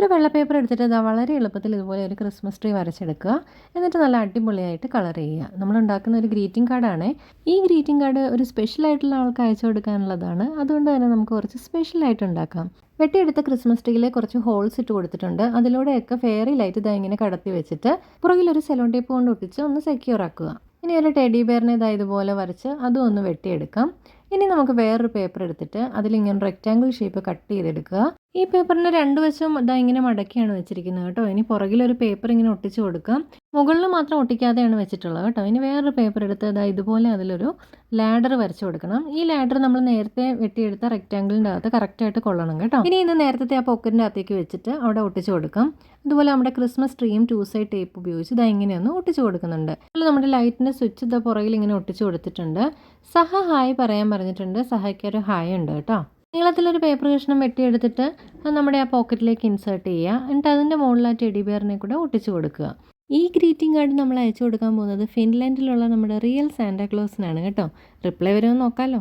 ഒരു വെള്ള പേപ്പർ എടുത്തിട്ട് ഇതാ വളരെ എളുപ്പത്തിൽ ഇതുപോലെ ഒരു ക്രിസ്മസ് ട്രീ വരച്ചെടുക്കുക. എന്നിട്ട് നല്ല അടിപൊളിയായിട്ട് കളർ ചെയ്യുക. നമ്മൾ ഉണ്ടാക്കുന്ന ഒരു ഗ്രീറ്റിംഗ് കാർഡാണ് ഈ ഗ്രീറ്റിംഗ് കാർഡ് ഒരു സ്പെഷ്യൽ ആയിട്ടുള്ള ആൾക്ക് അയച്ചു കൊടുക്കാനുള്ളതാണ്. അതുകൊണ്ട് തന്നെ നമുക്ക് കുറച്ച് സ്പെഷ്യൽ ആയിട്ട് ഉണ്ടാക്കാം. വെട്ടിയെടുത്ത ക്രിസ്മസ് ട്രീയിലെ കുറച്ച് ഹോൾസ് ഇട്ട് കൊടുത്തിട്ടുണ്ട്. അതിലൂടെയൊക്കെ ഫെയറി ലൈറ്റ് ഇതാ ഇങ്ങനെ കടത്തി വെച്ചിട്ട് പുറകിൽ ഒരു സെലോൺ ടേപ്പ് കൊണ്ട് ഒട്ടിച്ച് ഒന്ന് സെക്യൂർ ആക്കുക. ഇനി ഒരു ടെഡി ബെയറിനെ ഇതാ ഇതുപോലെ വരച്ച് അതും ഒന്ന് വെട്ടിയെടുക്കാം. ഇനി നമുക്ക് വേറൊരു പേപ്പർ എടുത്തിട്ട് അതിലിങ്ങനെ റെക്റ്റാങ്കിൾ ഷേപ്പ് കട്ട് ചെയ്തെടുക്കുക. ഈ പേപ്പറിന്റെ രണ്ട് വശവും ഇതാ ഇങ്ങനെ മടക്കിയാണ് വെച്ചിരിക്കുന്നത് കേട്ടോ. ഇനി പുറകിലൊരു പേപ്പർ ഇങ്ങനെ ഒട്ടിച്ച് കൊടുക്കാം. മുകളിൽ മാത്രം ഒട്ടിക്കാതെയാണ് വെച്ചിട്ടുള്ളത് കേട്ടോ. ഇനി വേറൊരു പേപ്പർ എടുത്ത് ഇതാ ഇതുപോലെ അതിലൊരു ലാഡർ വരച്ചു കൊടുക്കണം. ഈ ലാഡർ നമ്മൾ നേരത്തെ വെട്ടിയെടുത്ത റെക്റ്റാങ്കിളിന്റെ അകത്ത് കറക്റ്റായിട്ട് കൊള്ളണം കേട്ടോ. ഇനി ഇന്ന് നേരത്തെ ആ പോക്കറ്റിന്റെ അകത്തേക്ക് വെച്ചിട്ട് അവിടെ ഒട്ടിച്ച് കൊടുക്കാം. അതുപോലെ നമ്മുടെ ക്രിസ്മസ് ട്രീയും ടു സൈഡ് ടേപ്പ് ഉപയോഗിച്ച് ഇതാ ഇങ്ങനെയൊന്ന് ഒട്ടിച്ച് കൊടുക്കുന്നുണ്ട്. അതുപോലെ നമ്മുടെ ലൈറ്റിന്റെ സ്വിച്ച് ഇതാ പുറകിൽ ഇങ്ങനെ ഒട്ടിച്ച് കൊടുത്തിട്ടുണ്ട്. സഹ ഹായ് പറയാൻ പറഞ്ഞിട്ടുണ്ട്. സഹയ്ക്കൊരു ഹായ് ഉണ്ട് കേട്ടോ. നീളത്തിലൊരു പേപ്പർ കഷ്ണം വെട്ടിയെടുത്തിട്ട് നമ്മുടെ ആ പോക്കറ്റിലേക്ക് ഇൻസേർട്ട് ചെയ്യുക. എന്നിട്ട് അതിന്റെ മുകളിൽ ആ ടെഡി ബിയറിനെ കൂടെ ഒട്ടിച്ച് കൊടുക്കുക. ഈ ഗ്രീറ്റിംഗ് കാർഡ് നമ്മൾ അയച്ചു കൊടുക്കാൻ പോകുന്നത് ഫിൻലാൻഡിലുള്ള നമ്മുടെ റിയൽ സാന്റാക്ലോസിനാണ് കേട്ടോ. റിപ്ലൈ വരുമെന്ന് നോക്കാമല്ലോ